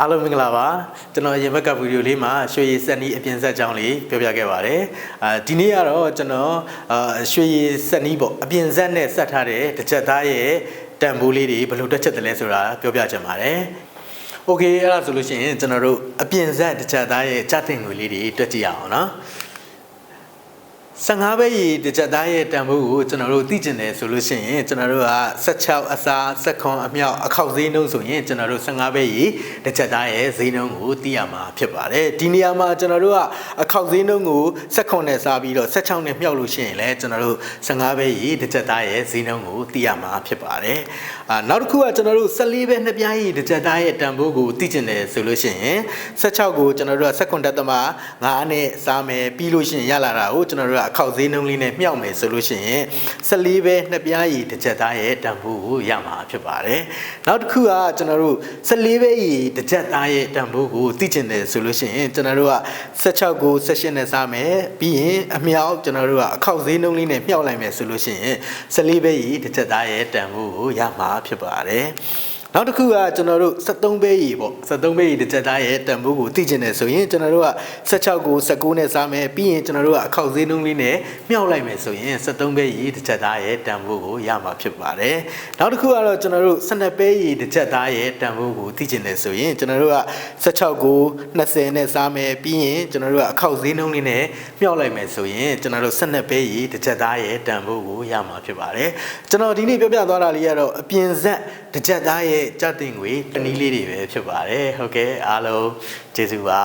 အားလုံးမင်္ဂလာပါကျွန်တော်အရင်ဘက်ကဗီဒီယိုလေးမှာရွှေရည်စက်နီးအပြင်ဆက်ကြောင်းလေးပြောပြခဲ့ပါတယ်အာဒီနေ့ကတော့ကျွန်တော်အာရွှေရည်စက်နီးပေါ့အပြင်ဆက်နဲ့ဆက်ထားတဲ့တစ်ချက်သားရဲ့တန်ဖိုးလေးတွေဘယ်လိုတက်ချက်တယ်လဲဆိုတာပြောပြချင်ပါတယ်โอเคအဲ့ဒါဆိုလို့ရှိရင်ကျွန်တော်တို့အပြင်ဆက်တစ်ချက်သားရဲ့ကြတင်ငွေလေးတွေတွက်ကြည့်ရအောင်နော် 15ဘဲရီတစ်ချက်သားရဲ့တန်ဖိုးကိုကျွန်တော်တို့သိကျင်တယ်ဆိုလို့ရှိရင်ကျွန်တော်တို့က16အစား16အမြောက်အခောက်ဈေးနှုန်းဆိုရင်ကျွန်တော်တို့15ဘဲရီတစ်ချက်သားရဲ့ဈေးနှုန်းကိုသိရမှာဖြစ်ပါတယ်ဒီနေရာမှာကျွန်တော်တို့ကအခောက်ဈေးနှုန်းကို16နဲ့စားပြီးတော့16နဲ့မြောက်လို့ရှိရင်လည်းကျွန်တော်တို့15ဘဲရီတစ်ချက်သားရဲ့ဈေးနှုန်းကိုသိရမှာဖြစ်ပါတယ်အာနောက်တစ်ခုကကျွန်တော်တို့14ဘဲနှစ်ပြားရီတစ်ချက်သားရဲ့တန်ဖိုးကိုသိကျင်တယ်ဆိုလို့ရှိရင်16ကိုကျွန်တော်တို့က16တက်သမ9နဲ့စားမယ်ပြီးလို့ရှိရင်ရလာတာကိုကျွန်တော်တို့ကအခောက်ဈေးနှုန်းလေးနဲ့မြှောက်မယ်ဆိုလို့ရှိရင်14ဘဲနှစ်ပြားရီတစ်ချက်သားရဲ့တန်ဖိုးကိုရမှာဖြစ်ပါတယ်နောက်တစ်ခုကကျွန်တော်တို့14ဘဲရီတစ်ချက်သားရဲ့တန်ဖိုးကိုသိကျင်တယ်ဆိုလို့ရှိရင်ကျွန်တော်တို့က16ကို16နဲ့စားမယ်ပြီးရင်အမြောက်ကျွန်တော်တို့ကအခောက်ဈေးနှုန်းလေးနဲ့မြှောက်လိုက်မယ်ဆိုလို့ရှိရင်14ဘဲရီတစ်ချက်သားရဲ့တန်ဖိုးကိုရမှာဖြစ်ပါတယ်နောက်တစ်ခုကကျွန်တော်တို့73ပဲရီပေါ့73ပဲရီတစ်ချက်သားရဲ့တန်ဖိုးကိုသိကျင်တယ်ဆိုရင်ကျွန်တော်တို့က16ကို19နဲ့စားမယ်ပြီးရင်ကျွန်တော်တို့ကအခောက်ဈေးနှုန်းလေးနဲ့မြှောက်လိုက်မယ်ဆိုရင်73ပဲရီတစ်ချက်သားရဲ့တန်ဖိုးကိုရမှာဖြစ်ပါတယ်နောက်တစ်ခုကတော့ကျွန်တော်တို့12ပဲရီတစ်ချက်သားရဲ့တန်ဖိုးကိုသိကျင်တယ်ဆိုရင်ကျွန်တော်တို့က16ကို20နဲ့စားမယ်ပြီးရင်ကျွန်တော်တို့ကအခောက်ဈေးနှုန်းလေးနဲ့မြှောက်လိုက်မယ်ဆိုရင်ကျွန်တော်တို့12ပဲရီတစ်ချက်သားရဲ့တန်ဖိုးကိုရမှာဖြစ်ပါတယ်ကျွန်တော်ဒီနေ့ပြောပြသွားတာလေးကတော့အပြင်ဆက်တစ်ချက်သားရဲ့ကြက်တင်ငွေတနည်းလေးတွေပဲဖြစ်ပါတယ်ဟုတ်ကဲ့အားလုံးကျေးဇူးပါ